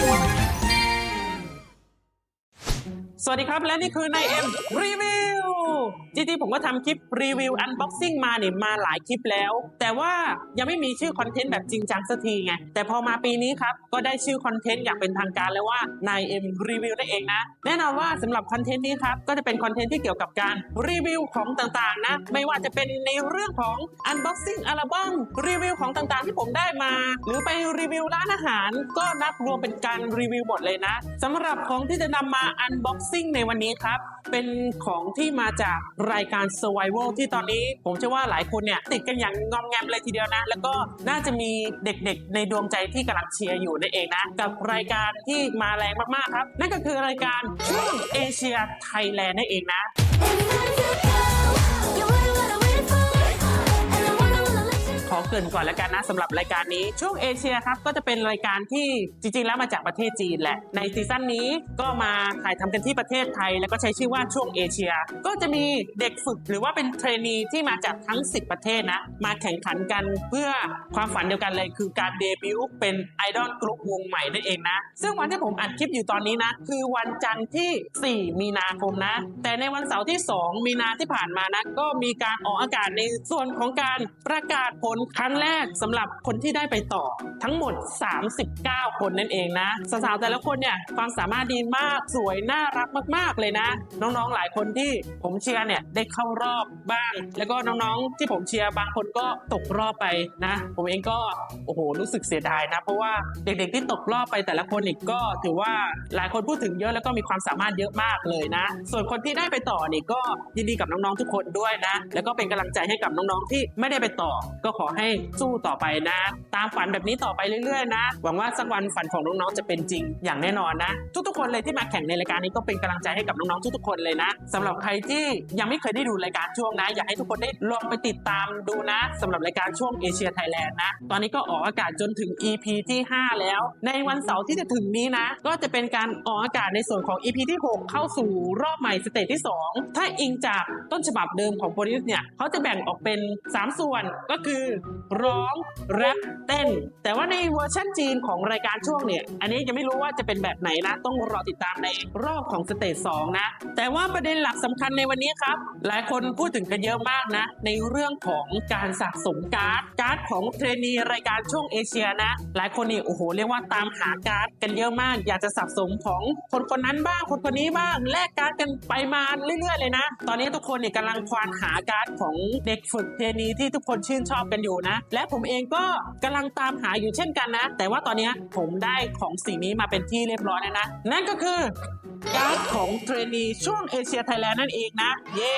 Thank. สวัสดีครับ และนี่คือนายเอ็มรีวิวจริงๆผมก็ทำคลิปรีวิวอันบ็อกซิ่งมาเนี่ยมาหลายคลิปแล้ว แต่ว่ายังไม่มีชื่อคอนเทนต์แบบจริงจังสักทีไง แต่พอมาปีนี้ครับ ก็ได้ชื่อคอนเทนต์อย่างเป็นทางการแล้วว่านายเอ็มรีวิวนั่นเองนะ แน่นอนว่าสำหรับคอนเทนต์นี้ครับ ก็จะเป็นคอนเทนต์ที่เกี่ยวกับการรีวิวของต่างๆนะ ไม่ว่าจะเป็นในเรื่องของอันบ็อกซิ่งอัลบั้มรีวิวของต่างๆ ที่ผมได้มา หรือไปรีวิวร้านอาหาร ก็นับรวมเป็นการรีวิวหมดเลยนะสำหรับของที่จะนำมาอันบ็อกซซิงในวันนี้ครับ เป็นของที่มาจากรายการ Survival ที่ตอนนี้ผมเชื่อว่าหลายคนเนี่ยติดกันอย่างงอมแงมเลยทีเดียวนะ แล้วก็น่าจะมีเด็กๆ ในดวงใจที่กำลังเชียร์อยู่นั่นเองนะ กับรายการที่มาแรงมากๆครับ นั่นก็คือรายการช่วงเอเชียไทยแลนด์นั่นเองนะ เกรินก่อนแล้วกันนะสำหรับรายการนี้ช่วงเอเชียครับก็จะเป็นรายการที่จริงๆ แล้วมาจากประเทศจีนแหละ ในซีซั่นนี้ก็มาถ่ายทำกันที่ประเทศไทย แล้วก็ใช้ชื่อว่าช่วงเอเชีย ก็จะมีเด็กฝึกหรือว่าเป็นเทรนนีที่มาจากทั้ง 10 ประเทศนะมาแข่งขันกันเพื่อความฝันเดียวกันเลย คือการเดบิวต์เป็นไอดอลกรุ๊ปวงใหม่นั่นเองนะ ซึ่งวันที่ผมอัดคลิปอยู่ตอนนี้นะคือวันจันทร์ที่ 4 มีนาคมนะ แต่ในวันเสาร์ที่ 2 มีนาที่ผ่านมานะก็มีการออกอากาศในส่วนของการประกาศผลครั้งแรกสำหรับคนที่ได้ไปต่อทั้งหมด 39 คนนั่นเองนะสาวๆแต่ละคนเนี่ยความสามารถดีมากสวยน่ารักมาก ๆเลยนะ น้องๆหลายคนที่ผมเชียร์เนี่ยได้เข้ารอบบ้าง แล้วก็น้องๆที่ผมเชียร์บางคนก็ตกรอบไปนะ ผมเองก็โอ้โหรู้สึกเสียดายนะ เพราะว่าเด็กๆที่ตกรอบไปแต่ละคนอีกก็ถือว่าหลายคนพูดถึงเยอะแล้วก็มีความสามารถเยอะมากเลยนะ ส่วนคนที่ได้ไปต่อนี่ก็ยินดีกับน้องๆทุกคนด้วยนะ แล้วก็เป็นกำลังใจให้กับน้องๆที่ไม่ได้ไปต่อ ก็ขอให้สู้ต่อไปนะ ตามฝันแบบนี้ต่อไปเรื่อยๆนะ หวังว่าสักวันฝันของน้องๆจะเป็นจริงอย่างแน่นอนนะ ทุกๆคนเลยที่มาแข่งในรายการนี้ก็เป็นกำลังใจให้กับน้องๆทุกๆคนเลยนะสำหรับใครที่ยังไม่เคยได้ดูรายการช่วงนะ อยากให้ทุกคนได้ลองไปติดตามดูนะสำหรับรายการช่วงเอเชียไทยแลนด์นะ ตอนนี้ก็ออกอากาศจนถึง EP ที่ 5 แล้ว ในวันเสาร์ที่จะถึงนี้นะ ก็จะเป็นการออกอากาศในส่วนของ EP ที่ 6 เข้าสู่รอบใหม่สเตจที่ 2 ถ้าอิงจากต้นฉบับเดิมของโปรดิวส์เนี่ยเขาจะแบ่งออกเป็น 3 ส่วนก็คือร้องแรปเต้น แต่ว่าในเวอร์ชันจีนของรายการช่วงเนี่ย อันนี้ยังไม่รู้ว่าจะเป็นแบบไหนนะ ต้องรอติดตามในรอบของสเตจ2นะ แต่ว่าประเด็นหลักสำคัญในวันนี้ครับ หลายคนพูดถึงกันเยอะมากนะ ในเรื่องของการสะสมการ์ด การ์ดของเทรนีรายการช่วงเอเชียนะ หลายคนนี่โอ้โหเรียกว่าตามหาการ์ดกันเยอะมาก อยากจะสะสมของคนคนนั้นบ้าง คนคนนี้บ้าง แลกการ์ดกันไปมาเรื่อยๆเลยนะ ตอนนี้ทุกคนเนี่ยกำลังควานหาการ์ดของเด็กฝึกเทรนีที่ทุกคนชื่นชอบกันอยู่นะ และผมเองก็กำลังตามหาอยู่เช่นกันนะ แต่ว่าตอนนี้ผมได้ของสิ่งนี้มาเป็นที่เรียบร้อยแล้วนะ นั่นก็คือการ์ดของเทรนนีช่วงเอเชียไทยแลนด์นั่นเองนะ เย้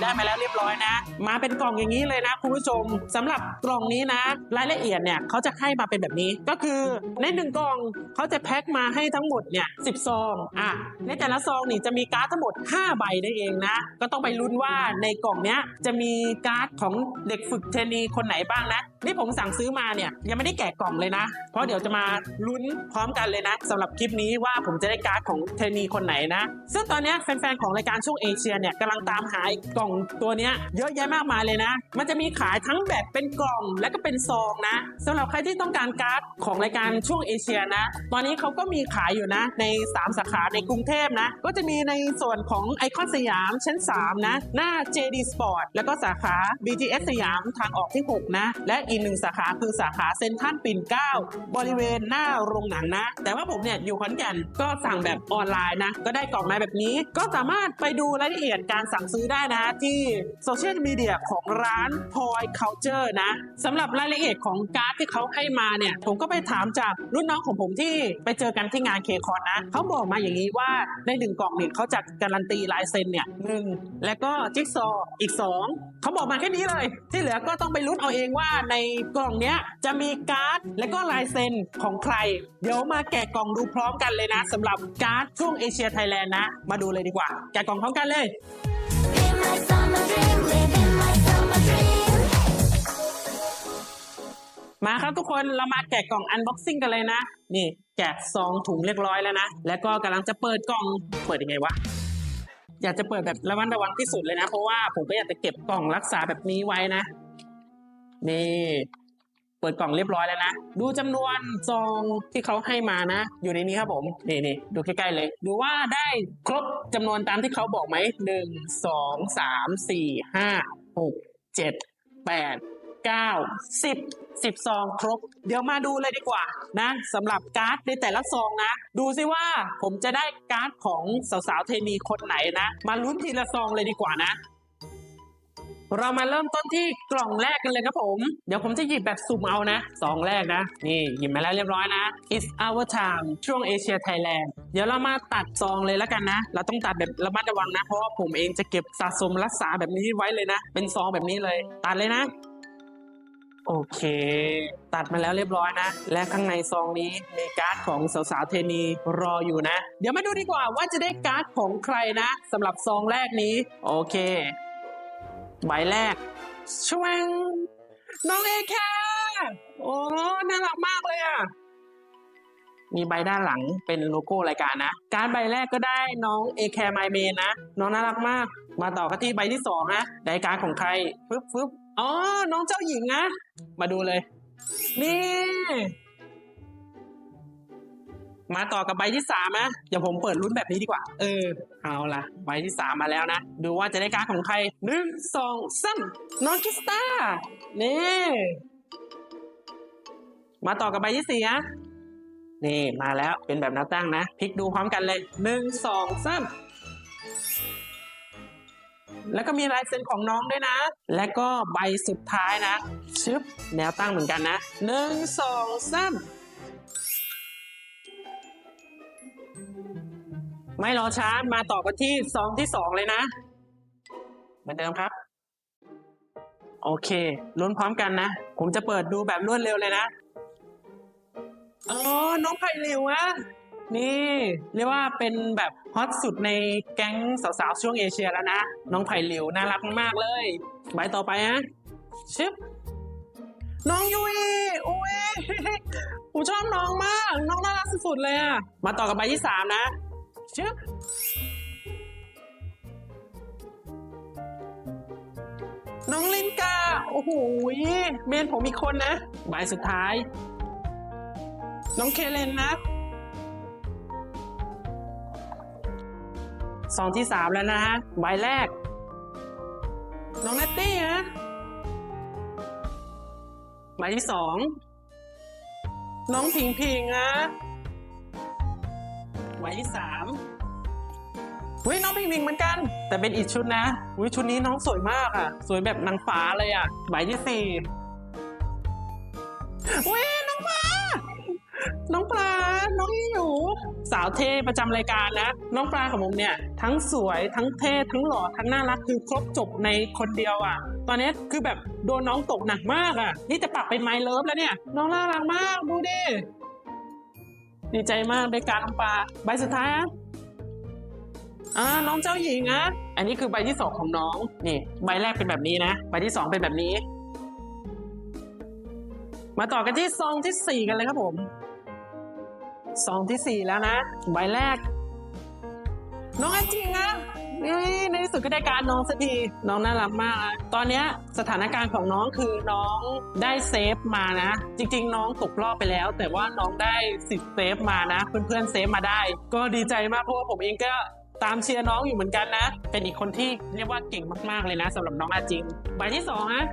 ได้มาแล้วเรียบร้อยนะ มาเป็นกล่องอย่างนี้เลยนะคุณผู้ชมสำหรับกล่องนี้นะ รายละเอียดเนี่ยเขาจะให้มาเป็นแบบนี้ ก็คือในหนึ่งกล่องเขาจะแพ็คมาให้ทั้งหมดเนี่ยสิบซองอะในแต่ละซองนี่จะมีการ์ดทั้งหมด 5 ใบนั่นเองนะ ก็ต้องไปลุ้นว่าในกล่องเนี้ยจะมีการ์ดของเด็กฝึกเทรนนีคนไหนบ้างนะนี่ผมสั่งซื้อมาเนี่ยยังไม่ได้แกะกล่องเลยนะ เพราะเดี๋ยวจะมาลุ้นพร้อมกันเลยนะสำหรับคลิปนี้ว่าผมจะได้การ์ดของเทนีคนไหนนะ ซึ่งตอนนี้แฟนๆของรายการช่วงเอเชียเนี่ยกำลังตามหาไอ้กล่องตัวเนี้ยเยอะแยะมากมายเลยนะ มันจะมีขายทั้งแบบเป็นกล่องและก็เป็นซองนะสำหรับใครที่ต้องการการ์ดของรายการช่วงเอเชียนะ ตอนนี้เขาก็มีขายอยู่นะ ใน 3 สาขาในกรุงเทพนะ ก็จะมีในส่วนของไอคอนสยามชั้น 3 นะ หน้า JD Sport แล้วก็สาขา BTS สยามทางออกที่ 6นะ และอีกหนึ่งสาขาคือสาขาเซ็นทรัลปิ่นเกล้าบริเวณหน้าโรงหนังนะ แต่ว่าผมเนี่ยอยู่ขอนแก่นก็สั่งแบบออนไลน์นะ ก็ได้กล่องมาแบบนี้ ก็สามารถไปดูรายละเอียดการสั่งซื้อได้นะ ที่โซเชียลมีเดียของร้าน Toy Culture นะสำหรับรายละเอียดของการ์ดที่เขาให้มาเนี่ย ผมก็ไปถามจากรุ่นน้องของผมที่ไปเจอกันที่งานเคคอนนะเขาบอกมาอย่างนี้ว่าในหนึ่งกล่องเนี่ยเขาจะการันตีลายเซ็นเนี่ยหนึ่งแล้วก็จิ๊กซออีกสองเขาบอกมาแค่นี้เลย ที่เหลือก็ต้องไปลุ้นเอาเองว่าในกล่องเนี้ยจะมีการ์ดและก็ลายเซ็นของใคร เดี๋ยวมาแกะกล่องดูพร้อมกันเลยนะสำหรับการ์ดช่วงเอเชียไทยแลนด์นะ มาดูเลยดีกว่า แกะกล่องพร้อมกันเลย มาครับทุกคนเรามาแกะกล่องอันบ็อกซิ่งกันเลยนะ นี่แกะซองถุงเรียบร้อยแล้วนะ แล้วก็กำลังจะเปิดกล่องเปิดยังไงวะอยากจะเปิดแบบระมัดระวังที่สุดเลยนะ เพราะว่าผมก็อยากจะเก็บกล่องรักษาแบบนี้ไว้นะ นี่เปิดกล่องเรียบร้อยแล้วนะ ดูจำนวนซองที่เขาให้มานะ อยู่ในนี้ครับผม นี่นี่ดูใกล้ๆเลย ดูว่าได้ครบจำนวนตามที่เขาบอกไหมหนึ่งสองสามสี่ห้าหกเจ็ดแปดเก้าสิบสิบซองครบ เดี๋ยวมาดูเลยดีกว่านะสำหรับการ์ดในแต่ละซองนะ ดูซิว่าผมจะได้การ์ดของสาวๆเทนีคนไหนนะ มาลุ้นทีละซองเลยดีกว่านะ เรามาเริ่มต้นที่กล่องแรกกันเลยครับผม เดี๋ยวผมจะหยิบแบบสุ่มเอานะซองแรกนะ นี่หยิบมาแล้วเรียบร้อยนะ It's our time ช่วงเอเชียไทยแลนด์เดี๋ยวเรามาตัดซองเลยแล้วกันนะ เราต้องตัดแบบระมัดระวังนะ เพราะว่าผมเองจะเก็บสะสมรักษาแบบนี้ไว้เลยนะ เป็นซองแบบนี้เลย ตัดเลยนะ โอเค ตัดมาแล้วเรียบร้อยนะ และข้างในซองนี้มีการ์ดของสาวๆเทนีรออยู่นะ เดี๋ยวมาดูดีกว่าว่าจะได้การ์ดของใครนะสำหรับซองแรกนี้ โอเค ใบแรกชวงน้องเอแคโอ้ น่ารักมากเลยอะ มีใบด้านหลังเป็นโลโก้รายการนะ การใบแรกก็ได้น้องเอแคไมเมนนะ น้องน่ารักมาก มาต่อกันที่ใบที่สองนะได้การของใครฟึบฟึบอ๋อ น้องเจ้าหญิงนะ มาดูเลย นี่ มาต่อกับใบที่สามนะเดี๋ยวผมเปิดรุ่นแบบนี้ดีกว่า เออ เอาละใบที่สามมาแล้วนะ ดูว่าจะได้การดของใครหนึ่งสองสามน้องคิสตานี่มาต่อกับใบที่สี่นะนี่มาแล้วเป็นแบบน้าตั้งนะพลิกดูพร้อมกันเลยหนึ่งสองสามแล้วก็มีลายเซ็นของน้องด้วยนะ และก็ใบสุดท้ายนะชึบแนวตั้งเหมือนกันนะหนึ่งสองสาม ไม่รอช้ามาต่อกันที่ซองที่สองเลยนะ เหมือนเดิมครับ โอเคลุ้นพร้อมกันนะ ผมจะเปิดดูแบบรวดเร็วเลยนะอ๋อน้องไผ่หลิวอะนี่เรียกว่าเป็นแบบฮอตสุดในแก๊งสาวๆ ช่วงเอเชียแล้วนะ น้องไผ่หลิวน่ารักมากเลยใบต่อไปฮะชึบน้องยุยอุ้ยผมชอบน้องมาก น้องน่ารักสุดๆเลยอะมาต่อกับใบที่สามนะ ชึบน้องลินกา โอ้โหเมนผมอีกคนนะใบสุดท้าย น้องเคเลนนะซองที่สามแล้วนะฮะ ใบแรก น้องนัตตี้นะใบที่สอง น้องพิงพิงนะ ใบที่สามเฮ้ยน้องพิงพิงเหมือนกัน แต่เป็นอีกชุดนะเฮ้ยชุดนี้น้องสวยมากอะ สวยแบบนางฟ้าเลยอะใบที่สี่เฮ้ยน้องปลา น้องปลา น้องยี่อยู่สาวเท่ประจำรายการนะ น้องปลาของผมเนี่ย ทั้งสวยทั้งเท่ทั้งหล่อทั้งน่ารักคือครบจบในคนเดียวอะ ตอนนี้คือแบบโดนน้องตกหนักมากอะ นี่จะปรับเป็นไมเลิฟแล้วเนี่ย น้องน่ารักมากดูดิ ดีใจมากได้การน้องปลาใบสุดท้ายอะอ่าน้องเจ้าหญิงนะอันนี้คือใบที่สองของน้องนี่ใบแรกเป็นแบบนี้นะใบที่สองเป็นแบบนี้ มาต่อกันที่ซองที่สี่กันเลยครับผมซองที่สี่แล้วนะ ใบแรก น้องไอจิงนะ นี่ในที่สุดก็ได้การน้องสักทีน้องน่ารักมาก ตอนเนี้ยสถานการณ์ของน้องคือน้องได้เซฟมานะ จริง ๆ น้องตกรอบไปแล้ว แต่ว่าน้องได้สิทธิ์เซฟมานะ เพื่อนๆเซฟมาได้ ก็ดีใจมากเพราะว่าผมเองก็ตามเชียร์น้องอยู่เหมือนกันนะ เป็นอีกคนที่เรียกว่าเก่งมากๆเลยนะสำหรับน้องอาจริงใบที่สองฮะ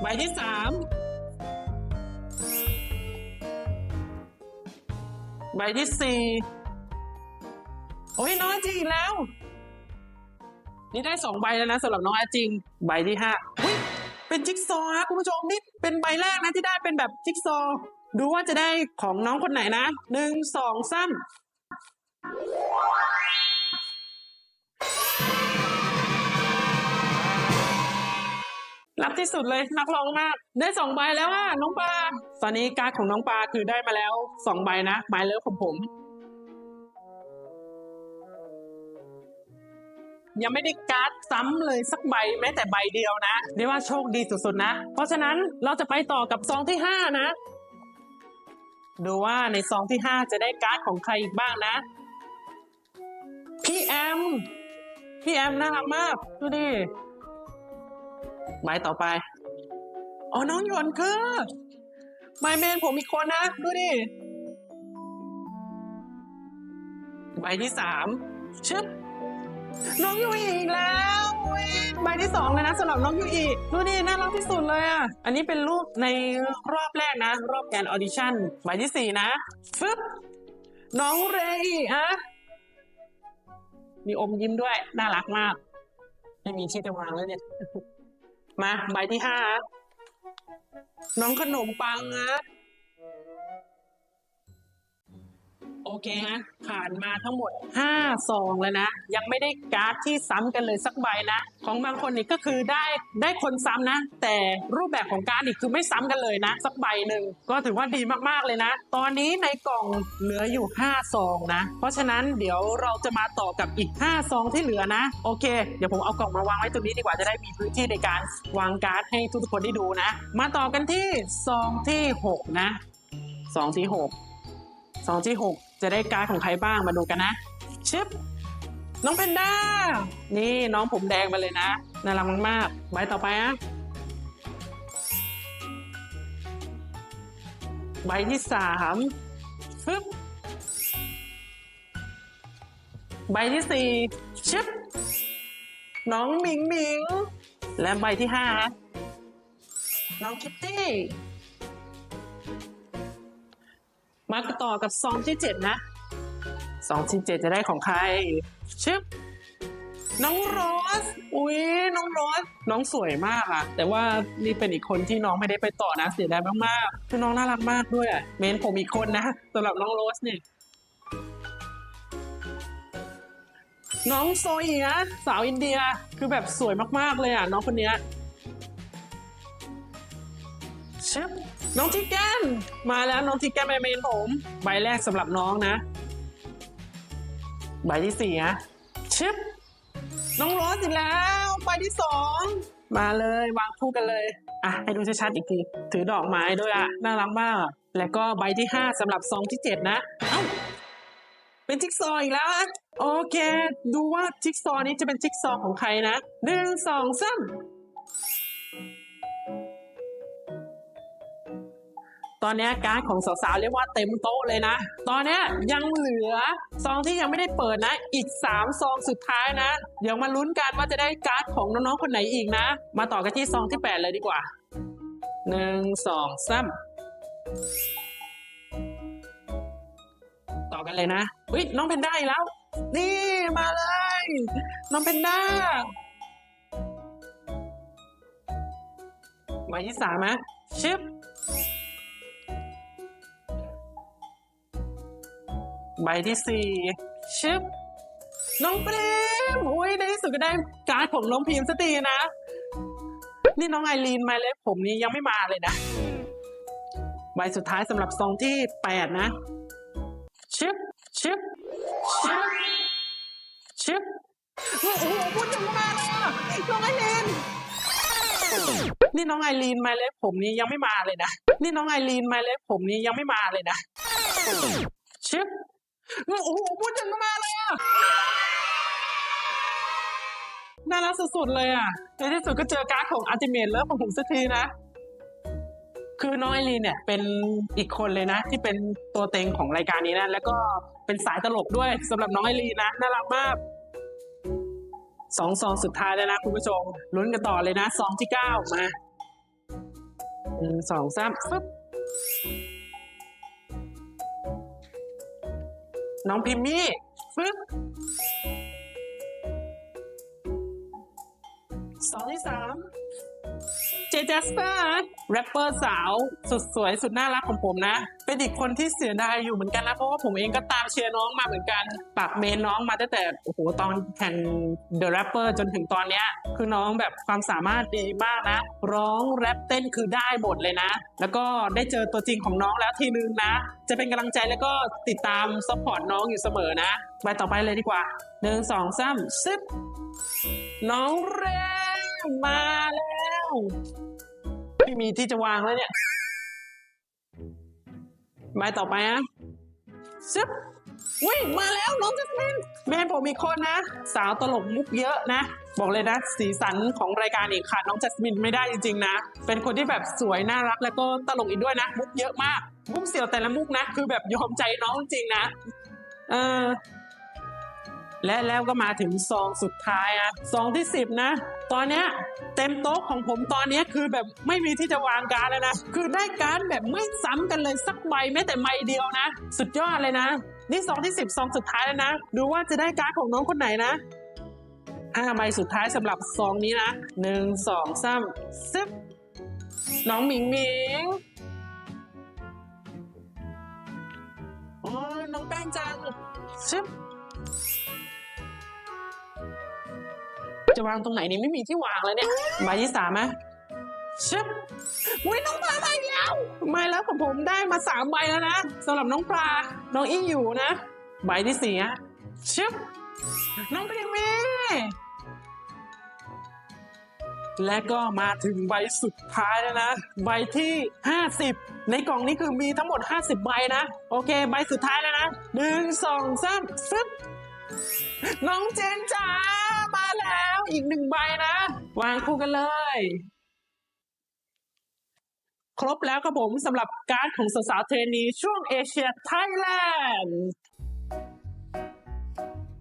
ใบที่สาม บที่สี่โอ้ยน้องอาจริงอีกแล้ว นี่ได้สองใบแล้วนะสำหรับน้องอาจริง ใบที่ห้าเป็นจิ๊กซอว์ฮะคุณผู้ชมนี่เป็นใบแรกนะที่ได้เป็นแบบจิ๊กซอว์ดูว่าจะได้ของน้องคนไหนนะหนึ่งสองสาม รับที่สุดเลยนักร้องมาก ได้สองใบแล้วอะน้องปลาตอนนี้การดของน้องปลาคือได้มาแล้วสองใบนะหมายเลิฟของผม ยังไม่ได้การ์ดซ้ำเลยสักใบแม้แต่ใบเดียวนะเรียกว่าโชคดีสุดๆนะ เพราะฉะนั้นเราจะไปต่อกับซองที่ห้านะ ดูว่าในซองที่ห้าจะได้การ์ดของใครอีกบ้างนะ พี่แอม พี่แอมน่ารักมากดูดิ ใบต่อไป อ๋อ น้องหยวนคือไมเมนผมอีกคนนะ ดูดิ ใบที่สามชึบ น้องยูอีอีกแล้วใบที่สองเลยนะสำหรับน้องยูอีดูดิน่ารักที่สุดเลยอะ อันนี้เป็นรูปในรอบแรกนะ รอบการออดิชั่นใบที่สี่นะฟึบน้องเรย์ฮะมีอมยิ้มด้วย น่ารักมาก ไม่มีที่จะวางแล้วเนี่ย มาใบที่ห้าน้องขนมปังนะ โอเคฮะผ่านมาทั้งหมด5ซองแล้วนะ ยังไม่ได้การ์ดที่ซ้ำกันเลยสักใบนะ ของบางคนนี่ก็คือได้ได้คนซ้ำนะ แต่รูปแบบของการ์ดนี่คือไม่ซ้ำกันเลยนะ สักใบหนึ่งก็ถือว่าดีมากๆเลยนะ ตอนนี้ในกล่องเหลืออยู่5ซองนะ เพราะฉะนั้นเดี๋ยวเราจะมาต่อกับอีก5ซองที่เหลือนะ โอเค เดี๋ยวผมเอากล่องมาวางไว้ตรงนี้ดีกว่าจะได้มีพื้นที่ในการวางการ์ดให้ทุกคนได้ดูนะ มาต่อกันที่ซองที่หกนะซองที่หกสองที่หก จะได้การ์ดของใครบ้างมาดูกันนะชิปน้องเพนด้า นี่น้องผมแดงมาเลยนะ น่ารักมากๆ ใบต่อไปอะใบที่สามฟึบใบที่สี่ชิปน้องหมิงหมิง และใบที่ห้าน้องคิตตี้ มาต่อกับซองที่เจ็ดนะซองที่เจ็ดจะได้ของใครชึบน้องโรส อุ้ยน้องโรส น้องสวยมากอะแต่ว่านี่เป็นอีกคนที่น้องไม่ได้ไปต่อนะ เสียดายมากๆคือน้องน่ารักมากด้วยอะเมนผมอีกคนนะสำหรับน้องโรสเนี่ยน้องโซอีนะสาวอินเดียคือแบบสวยมากๆเลยอะน้องคนเนี้ยชึบ น้องทิกแกนมาแล้วน้องทิกแกนไปเมนผม ใบแรกสำหรับน้องนะ ใบที่สี่นะชึบน้องโรสอีกแล้ว ใบที่สองมาเลยวางคู่กันเลย อะ ให้ดูชัดๆอีกที ถือดอกไม้ด้วยอะ น่ารักมาก แล้วก็ใบที่ห้าสำหรับซองที่เจ็ดนะ เอ้า เป็นจิ๊กซออีกแล้วอะโอเค ดูว่าจิ๊กซอนี้จะเป็นจิ๊กซอของใครนะหนึ่งสองสาม ตอนนี้การ์ดของสาวๆเรียกว่าเต็มโต๊ะเลยนะ ตอนนี้ยังเหลือซองที่ยังไม่ได้เปิดนะ อีก 3 ซองสุดท้ายนะ เดี๋ยวมาลุ้นกันว่าจะได้การ์ดของน้องๆคนไหนอีกนะ มาต่อกันที่ซองที่ 8 เลยดีกว่า 1 2 3 ต่อกันเลยนะอุ้ยน้องเพนด้าอีกแล้ว นี่มาเลย น้องเพนด้าใบที่สามนะชิป ใบที่สี่ชึบน้องเปรมอุ้ยในที่สุดก็ได้การ์ดของน้องพิมพ์สกตีนะ นี่น้องไอรีนมาเลยผมนี้ยังไม่มาเลยนะ ใบสุดท้ายสำหรับซองที่แปดนะ ชึบชึบชึบชึบโอ้โหพูดถึงมาเลยอะน้องไอรีนนี่น้องไอรีนมาเลยผมนี้ยังไม่มาเลยนะ นี่น้องไอรีนมาเลยผมนี้ยังไม่มาเลยนะ ชึบ โอ้โหพูดถึงก็มาเลยอะน่ารักสุดๆเลยอะ ในที่สุดก็เจอการ์ดของอัลติเมทแล้วของผมสักทีนะ คือน้องไอรีนเนี่ย เป็นอีกคนเลยนะ ที่เป็นตัวเต็งของรายการนี้นะ แล้วก็เป็นสายตลกด้วยสำหรับน้องไอรีนนะ น่ารักมากสองซองสุดท้ายแล้วนะคุณผู้ชมลุ้นกันต่อเลยนะซองที่เก้ามาหนึ่งสองสามฟึบ น้องพิมมี่ฟึบสองที่สาม จเจสเปอร์แรปเปอร์สาวสุดสวยสุดน่ารักของผมนะ เป็นอีกคนที่เสียดายอยู่เหมือนกันนะ เพราะว่าผมเองก็ตามเชียร์น้องมาเหมือนกันปักเมนน้องมาตั้งแต่โอ้โหตอนแข่ง The Rapper จนถึงตอนเนี้ยคือน้องแบบความสามารถดีมากนะ ร้องแรปเต้นคือได้หมดเลยนะ แล้วก็ได้เจอตัวจริงของน้องแล้วทีนึงนะ จะเป็นกำลังใจแล้วก็ติดตามซัพพอร์ตน้องอยู่เสมอนะไปต่อไปเลยดีกว่าหนึ่งสองสามซึบน้องเรมมาแล้ว ไม่มีที่จะวางแล้วเนี่ยใบต่อไปนะซึบอุ้ยมาแล้วน้องจัสมินเมนผมอีกคนนะ สาวตลกมุกเยอะนะ บอกเลยนะ สีสันของรายการอีกขาดน้องจัสมินไม่ได้จริงๆนะ เป็นคนที่แบบสวยน่ารักแล้วก็ตลกอีกด้วยนะ มุกเยอะมาก มุกเสี่ยวแต่ละมุกนะ คือแบบยอมใจน้องจริงนะ เออ และแล้วก็มาถึงซองสุดท้ายอะซองที่สิบนะ ตอนเนี้ยเต็มโต๊ะของผมตอนเนี้ยคือแบบไม่มีที่จะวางการแล้วนะ คือได้การแบบไม่ซ้ำกันเลยสักใบแม้แต่ใบเดียวนะ สุดยอดเลยนะ นี่ซองที่สิบซองสุดท้ายแล้วนะ ดูว่าจะได้การของน้องคนไหนนะอ่าใบสุดท้ายสำหรับซองนี้นะหนึ่งสองสามซึบน้องหมิงหมิงอ๋อน้องแป้งจังซึบ จะวางตรงไหนนี่ไม่มีที่วางเลยเนี่ยใบที่สามไหมชึบอุ้ยน้องปลามาอีกแล้วไม่แล้วของผมได้มาสามใบแล้วนะสำหรับน้องปลา น้องอิงอยู่นะ ใบที่สี่อะชึบน้องเพริมมี่และก็มาถึงใบสุดท้ายแล้วนะ ใบที่ 50 ในกล่องนี้คือมีทั้งหมด 50 ใบนะ โอเค ใบสุดท้ายแล้วนะหนึ่งสองสามฟึบ น้องเจนจ้ามาแล้วอีกหนึ่งใบนะ วางคู่กันเลย ครบแล้วครับผมสำหรับการ์ดของสาวๆเทรนนีช่วงเอเชียไทยแลนด์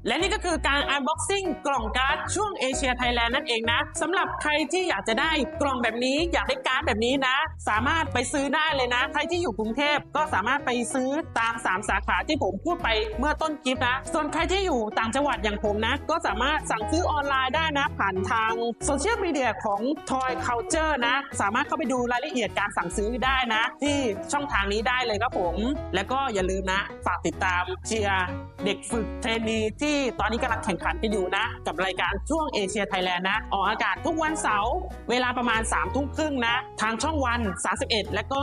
และนี่ก็คือการ unboxing กล่องการ์ดช่วงเอเชียไทยแลนด์นั่นเองนะสำหรับใครที่อยากจะได้กล่องแบบนี้ อยากได้การ์ดแบบนี้นะ สามารถไปซื้อได้เลยนะ ใครที่อยู่กรุงเทพก็สามารถไปซื้อตาม 3 สาขาที่ผมพูดไปเมื่อต้นคลิปนะ ส่วนใครที่อยู่ต่างจังหวัดอย่างผมนะ ก็สามารถสั่งซื้อออนไลน์ได้นะ ผ่านทางโซเชียลมีเดียของ Toy Culture นะ สามารถเข้าไปดูรายละเอียดการสั่งซื้อได้นะ ที่ช่องทางนี้ได้เลยครับผม แล้วก็อย่าลืมนะฝากติดตามเชียร์เด็กฝึกเทรนนีที่ตอนนี้กำลังแข่งขันกันอยู่นะ กับรายการช่วงเอเชียไทยแลนด์นะ ออกอากาศทุกวันเสาร์เวลาประมาณ3ามทุ่มครึ่งนะ ทางช่องวัน 31 แล้วก็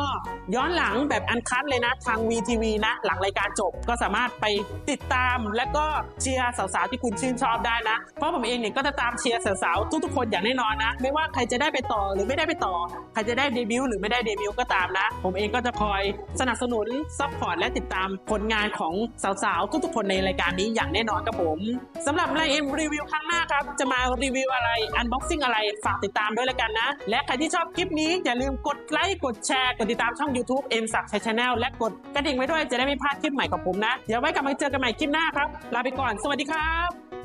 ย้อนหลังแบบอันคัดเลยนะ ทาง VTV นะ หลังรายการจบก็สามารถไปติดตามและก็เชียร์สาวๆที่คุณชื่นชอบได้นะ เพราะผมเองเนี่ยก็จะตามเชียร์สาวๆทุกๆคนอย่างแน่นอนนะ ไม่ว่าใครจะได้ไปต่อหรือไม่ได้ไปต่อใครจะได้เดบิวต์หรือไม่ได้เดบิวต์ก็ตามนะ ผมเองก็จะคอยสนับสนุนซัพพอร์ตและติดตามผลงานของสาวๆทุกๆคนในรายการนี้อย่างแน่นอนครับผมสำหรับรายเอ็มรีวิวครั้งหน้าครับ จะมารีวิวอะไรอันบ็อกซิ่งอะไรฝากติดตามด้วยแล้วกันนะ และใครที่ชอบคลิปนี้ อย่าลืมกดไลค์กดแชร์กดติดตามช่อง YouTube เอ็มสักชัยชาแนลและกดกระดิ่งไว้ด้วยจะได้ไม่พลาดคลิปใหม่ของผมนะเดี๋ยวไว้กลับมาเจอกันใหม่คลิปหน้าครับลาไปก่อนสวัสดีครับ